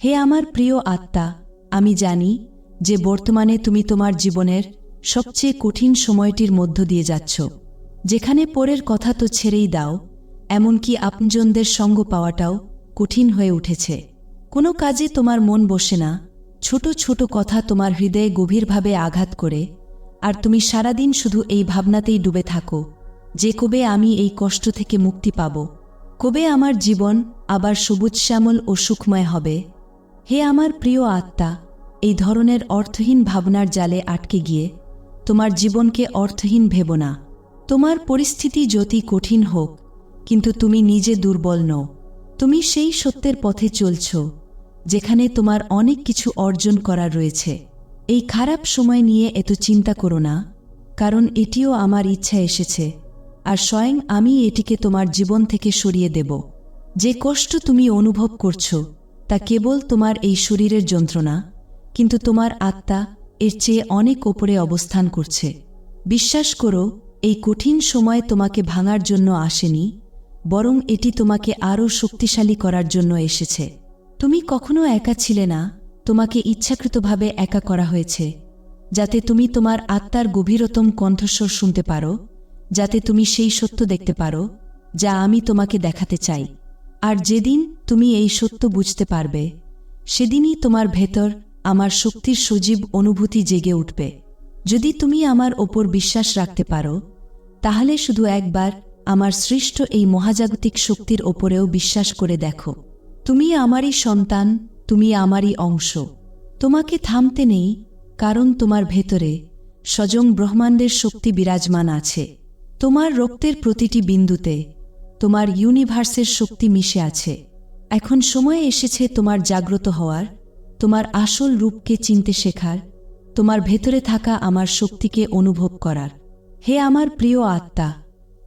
হে আমার প্রিয় আত্মা, আমি জানি যে বর্তমানে তুমি তোমার জীবনের সবচেয়ে কঠিন সময়টির মধ্য দিয়ে যাচ্ছ। যেখানে পরের কথা তো ছেড়েই দাও, এমনকি আপনজনদের সঙ্গ পাওয়াটাও কঠিন হয়ে উঠেছে। কোনো কাজে তোমার মন বসে না, ছোট ছোট কথা তোমার হৃদয়ে গভীরভাবে আঘাত করে, আর তুমি সারাদিন শুধু এই ভাবনাতেই ডুবে থাকো যে কবে আমি এই কষ্ট থেকে মুক্তি পাব। কবে আমার জীবন আবার সবুজ শ্যামল ও সুখময় হবে? হে আমার প্রিয় আত্মা, এই ধরনের অর্থহীন ভাবনার জালে আটকে গিয়ে তোমার জীবনকে অর্থহীন ভেব না। তোমার পরিস্থিতি যতই কঠিন হোক, কিন্তু তুমি নিজে দুর্বল নও। তুমি সেই সত্যের পথে চলছ, যেখানে তোমার অনেক কিছু অর্জন করা রয়েছে। এই খারাপ সময় নিয়ে এত চিন্তা করো না, কারণ এটিও আমার ইচ্ছা এসেছে, আর স্বয়ং আমি এটিকে তোমার জীবন থেকে সরিয়ে দেব। যে কষ্ট তুমি অনুভব করছ তা কেবল তোমার এই শরীরের যন্ত্রণা, কিন্তু তোমার আত্মা এর চেয়ে অনেক ওপরে অবস্থান করছে। বিশ্বাস করো, এই কঠিন সময় তোমাকে ভাঙার জন্য আসেনি, বরং এটি তোমাকে আরও শক্তিশালী করার জন্য এসেছে। তুমি কখনো একা ছিলে না, তোমাকে ইচ্ছাকৃতভাবে একা করা হয়েছে, যাতে তুমি তোমার আত্মার গভীরতম কণ্ঠস্বর শুনতে পারো, যাতে তুমি সেই সত্য দেখতে পারো, যা আমি তোমাকে দেখাতে চাই। আর যেদিন তুমি এই সত্য বুঝতে পারবে, সেদিনই তোমার ভেতর আমার শক্তির সজীব অনুভূতি জেগে উঠবে। যদি তুমি আমার ওপর বিশ্বাস রাখতে পারো, তাহলে শুধু একবার আমার সৃষ্ট এই মহাজাগতিক শক্তির ওপরেও বিশ্বাস করে দেখো। তুমি আমারই সন্তান, তুমি আমারই অংশ। তোমাকে থামতে নেই, কারণ তোমার ভেতরে স্বজং ব্রহ্মাণ্ডের শক্তি বিরাজমান আছে। তোমার রক্তের প্রতিটি বিন্দুতে তোমার ইউনিভার্সের শক্তি মিশে আছে। এখন সময় এসেছে তোমার জাগ্রত হওয়ার, তোমার আসল রূপকে চিনতে শেখার, তোমার ভেতরে থাকা আমার শক্তিকে অনুভব করার। হে আমার প্রিয় আত্মা,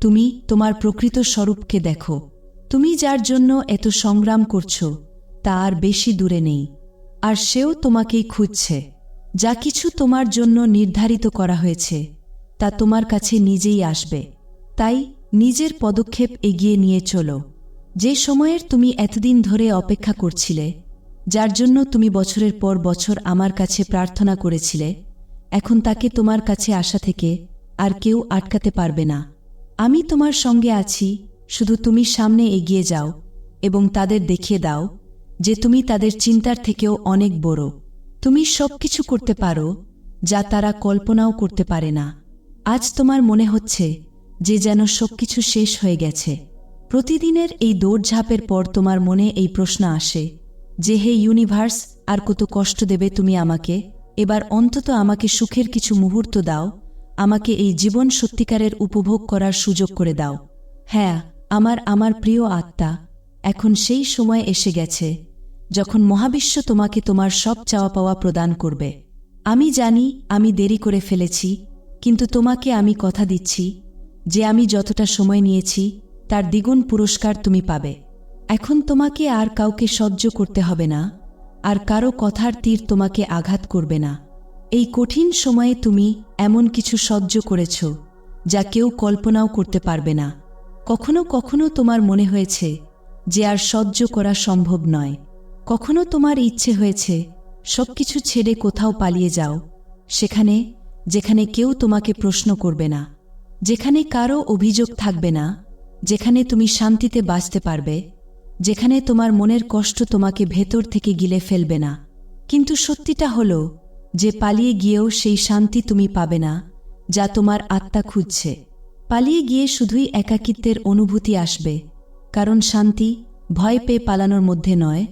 তুমি তোমার প্রকৃত স্বরূপকে দেখো। তুমি যার জন্য এত সংগ্রাম করছ, তা আর বেশি দূরে নেই। আর সেও তোমাকেই খুঁজছে। যা কিছু তোমার জন্য নির্ধারিত করা হয়েছে, তা তোমার কাছে নিজেই আসবে। তাই নিজের পদক্ষেপ এগিয়ে নিয়ে চলো। যে সময়ের তুমি এতদিন ধরে অপেক্ষা করছিলে, যার জন্য তুমি বছরের পর বছর আমার কাছে প্রার্থনা করেছিলে, এখন তাকে তোমার কাছে আসা থেকে আর কেউ আটকাতে পারবে না। আমি তোমার সঙ্গে আছি, শুধু তুমি সামনে এগিয়ে যাও এবং তাদের দেখিয়ে দাও যে তুমি তাদের চিন্তার থেকেও অনেক বড়। তুমি সব কিছু করতে পারো, যা তারা কল্পনাও করতে পারে না। আজ তোমার মনে হচ্ছে যে যেন সবকিছু শেষ হয়ে গেছে। প্রতিদিনের এই দৌড়ঝাঁপের পর তোমার মনে এই প্রশ্ন আসে, যে হে ইউনিভার্স, আর কত কষ্ট দেবে তুমি আমাকে? এবার অন্তত আমাকে সুখের কিছু মুহূর্ত দাও, আমাকে এই জীবন সত্যিকারের উপভোগ করার সুযোগ করে দাও। হ্যাঁ আমার আমার প্রিয় আত্মা, এখন সেই সময় এসে গেছে, যখন মহাবিশ্ব তোমাকে তোমার সব চাওয়া পাওয়া প্রদান করবে। আমি জানি আমি দেরি করে ফেলেছি, কিন্তু তোমাকে আমি কথা দিচ্ছি যে আমি যতটা সময় নিয়েছি, তার দ্বিগুণ পুরস্কার তুমি পাবে। এখন তোমাকে আর কাউকে সহ্য করতে হবে না, আর কারও কথার তীর তোমাকে আঘাত করবে না। এই কঠিন সময়ে তুমি এমন কিছু সহ্য করেছ, যা কেউ কল্পনাও করতে পারবে না। কখনো কখনো তোমার মনে হয়েছে যে আর সহ্য করা সম্ভব নয়। কখনো তোমার ইচ্ছে হয়েছে, সবকিছু ছেড়ে কোথাও পালিয়ে যাও, সেখানে, যেখানে কেউ তোমাকে প্রশ্ন করবে না। যেখানে কারও অভিযোগ থাকবে না, যেখানে তুমি শান্তিতে বাঁচতে পারবে, যেখানে তোমার মনের কষ্ট তোমাকে ভেতর থেকে গিলে ফেলবে না। কিন্তু সত্যিটা হলো, যে পালিয়ে গিয়েও সেই শান্তি তুমি পাবে না, যা তোমার আত্মা খুঁজছে। পালিয়ে গিয়ে শুধুই একাকিত্বের অনুভূতি আসবে, কারণ শান্তি ভয় পেয়ে পালানোর মধ্যে নয়,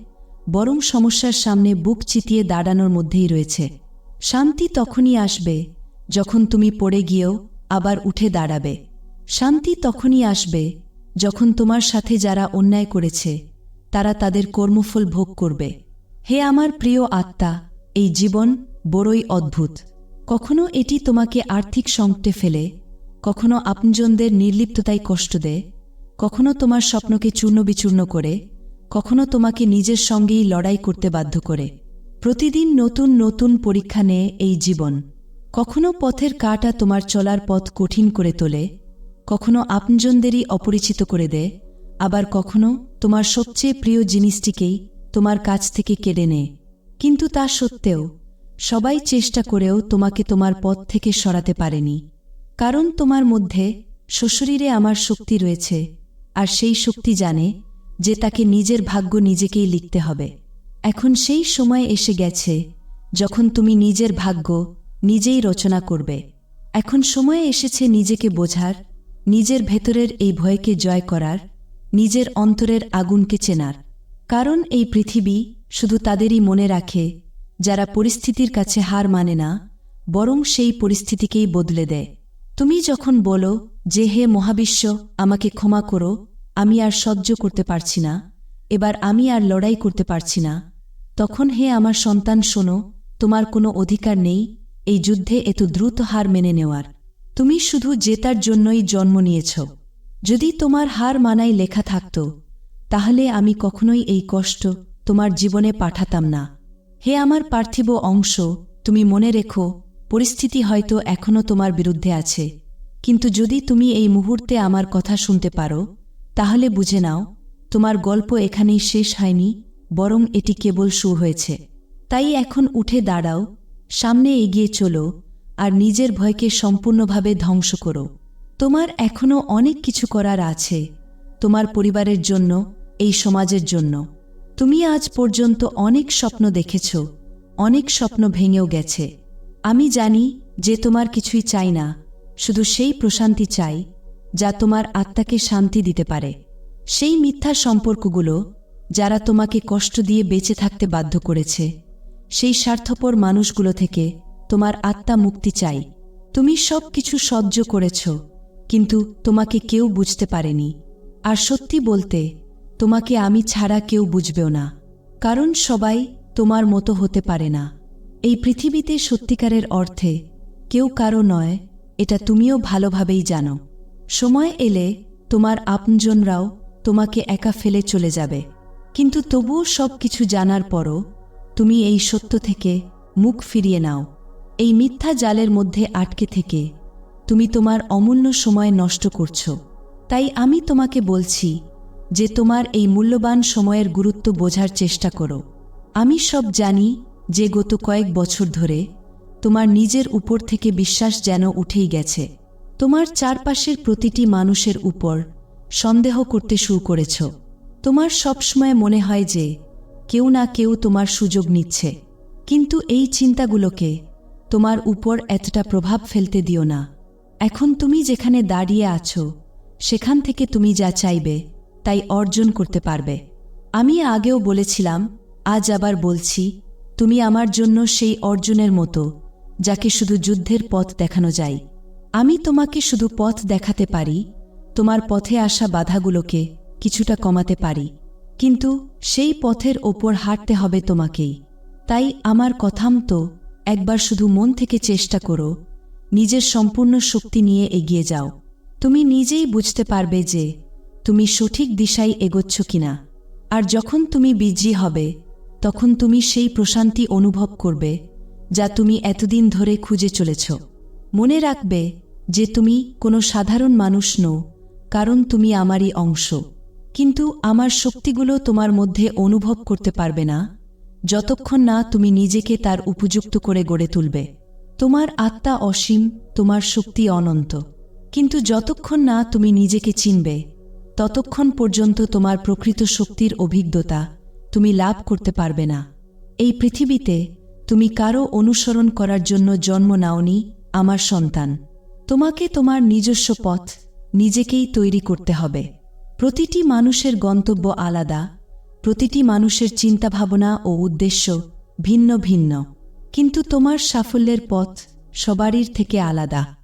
বরং সমস্যার সামনে বুক চিতিয়ে দাঁড়ানোর মধ্যেই রয়েছে। শান্তি তখনই আসবে, যখন তুমি পড়ে গিয়েও আবার উঠে দাঁড়াবে। শান্তি তখনই আসবে যখন তোমার সাথে যারা অন্যায় করেছে, তারা তাদের কর্মফল ভোগ করবে। হে আমার প্রিয় আত্মা, এই জীবন বড়ই অদ্ভুত। কখনো এটি তোমাকে আর্থিক সংকটে ফেলে, কখনো আপনজনদের নির্লিপ্ততায় কষ্ট দেয়, কখনো তোমার স্বপ্নকে চূর্ণবিচূর্ণ করে, কখনো তোমাকে নিজের সঙ্গেই লড়াই করতে বাধ্য করে। প্রতিদিন নতুন নতুন পরীক্ষা নেয় এই জীবন। কখনো পথের কাটা তোমার চলার পথ কঠিন করে তোলে, কখনো আপনজনদেরই অপরিচিত করে দেয় আবার কখনো তোমার সবচেয়ে প্রিয় জিনিসটিকেই তোমার কাছ থেকে কেড়ে নেয় কিন্তু তা সত্ত্বেও, সবাই চেষ্টা করেও তোমাকে তোমার পথ থেকে সরাতে পারেনি। কারণ তোমার মধ্যে শ্বশুরিরে আমার শক্তি রয়েছে, আর সেই শক্তি জানে যে তাকে নিজের ভাগ্য নিজেকেই লিখতে হবে। এখন সেই সময় এসে গেছে, যখন তুমি নিজের ভাগ্য নিজেই রচনা করবে। এখন সময় এসেছে নিজেকে বোঝার, নিজের ভেতরের এই ভয়কে জয় করার, নিজের অন্তরের আগুনকে চেনার। কারণ এই পৃথিবী শুধু তাদেরই মনে রাখে, যারা পরিস্থিতির কাছে হার মানে না, বরং সেই পরিস্থিতিকেই বদলে দেয়। তুমি যখন বলো যে, হে মহাবিশ্ব, আমাকে ক্ষমা করো, আমি আর সহ্য করতে পারছি না, এবার আমি আর লড়াই করতে পারছি না, তখন হে আমার সন্তান শোনো, তোমার কোনো অধিকার নেই এই যুদ্ধে এত দ্রুত হার মেনে নেওয়ার। তুমি শুধু জেতার জন্যই জন্ম নিয়েছ। যদি তোমার হার মানায় লেখা থাকত, তাহলে আমি কখনোই এই কষ্ট তোমার জীবনে পাঠাতাম না। হে আমার পার্থিব অংশ, তুমি মনে রেখো, পরিস্থিতি হয়তো এখনও তোমার বিরুদ্ধে আছে। কিন্তু যদি তুমি এই মুহূর্তে আমার কথা শুনতে পারো, তাহলে বুঝে নাও, তোমার গল্প এখানেই শেষ হয়নি, বরং এটি কেবল শুরু হয়েছে। তাই এখন উঠে দাঁড়াও সামনে এগিয়ে চলো আর নিজের ভয়কে সম্পূর্ণভাবে ধ্বংস করো। তোমার এখনও অনেক কিছু করার আছে, তোমার পরিবারের জন্য, এই সমাজের জন্য। তুমি আজ পর্যন্ত অনেক স্বপ্ন দেখেছ, অনেক স্বপ্ন ভেঙেও গেছে। আমি জানি যে তোমার কিছুই চাই না, শুধু সেই প্রশান্তি চাই, যা তোমার আত্মাকে শান্তি দিতে পারে। সেই মিথ্যা সম্পর্কগুলো যারা তোমাকে কষ্ট দিয়ে বেঁচে থাকতে বাধ্য করেছে। সেই স্বার্থপর মানুষগুলো থেকে তোমার আত্মা মুক্তি চাই। তুমি সব কিছু সহ্য করেছ, কিন্তু তোমাকে কেউ বুঝতে পারেনি। আর সত্যি বলতে, তোমাকে আমি ছাড়া কেউ বুঝবেও না। কারণ সবাই তোমার মতো হতে পারে না। এই পৃথিবীতে সত্যিকারের অর্থে কেউ কারও নয়, এটা তুমিও ভালোভাবেই জানো। সময় এলে তোমার আপনজনরাও তোমাকে একা ফেলে চলে যাবে। কিন্তু তবুও সব কিছু জানার পরও তুমি এই সত্য থেকে মুখ ফিরিয়ে নাও। এই মিথ্যা জালের মধ্যে আটকে থেকে তুমি তোমার অমূল্য সময় নষ্ট করছ। তাই আমি তোমাকে বলছি যে তোমার এই মূল্যবান সময়ের গুরুত্ব বোঝার চেষ্টা করো। আমি সব জানি যে গত কয়েক বছর ধরে তোমার নিজের উপর থেকে বিশ্বাস যেন উঠেই গেছে। তোমার চারপাশের প্রতিটি মানুষের উপর সন্দেহ করতে শুরু করেছ। তোমার সবসময় মনে হয় যে কেউ না কেউ তোমার সুযোগ নিচ্ছে। কিন্তু এই চিন্তাগুলোকে তোমার উপর এতটা প্রভাব ফেলতে দিও না। এখন তুমি যেখানে দাঁড়িয়ে আছো, সেখান থেকে তুমি যা চাইবে, তাই অর্জন করতে পারবে। আমি আগেও বলেছিলাম, আজ আবার বলছি, তুমি আমার জন্য সেই অর্জনের মতো, যাকে শুধু যুদ্ধের পথ দেখানো যায়। আমি তোমাকে শুধু পথ দেখাতে পারি, তোমার পথে আসা বাধাগুলোকে কিছুটা কমাতে পারি। কিন্তু সেই পথের ওপর হাঁটতে হবে তোমাকেই। তাই আমার কথাম তো একবার শুধু মন থেকে চেষ্টা করো, নিজের সম্পূর্ণ শক্তি নিয়ে এগিয়ে যাও। তুমি নিজেই বুঝতে পারবে যে তুমি সঠিক দিশায় এগোচ্ছ কিনা। আর যখন তুমি বিজি হবে, তখন তুমি সেই প্রশান্তি অনুভব করবে যা তুমি এতদিন ধরে খুঁজে চলেছ। মনে রাখবে যে তুমি কোনো সাধারণ মানুষ নও, কারণ তুমি আমারই অংশ। কিন্তু আমার শক্তিগুলো তোমার মধ্যে অনুভব করতে পারবে না, যতক্ষণ না তুমি নিজেকে তার উপযুক্ত করে গড়ে তুলবে। তোমার আত্মা অসীম, তোমার শক্তি অনন্ত। কিন্তু যতক্ষণ না তুমি নিজেকে চিনবে, ততক্ষণ পর্যন্ত তোমার প্রকৃত শক্তির অভিজ্ঞতা তুমি লাভ করতে পারবে না। এই পৃথিবীতে তুমি কারও অনুসরণ করার জন্য জন্ম নাওনি, আমার সন্তান। তোমাকে তোমার নিজস্ব পথ নিজেকেই তৈরি করতে হবে। প্রতিটি মানুষের গন্তব্য আলাদা, প্রতিটি মানুষের চিন্তাভাবনা ও উদ্দেশ্য ভিন্ন ভিন্ন। কিন্তু তোমার সাফল্যের পথ সবারই থেকে আলাদা।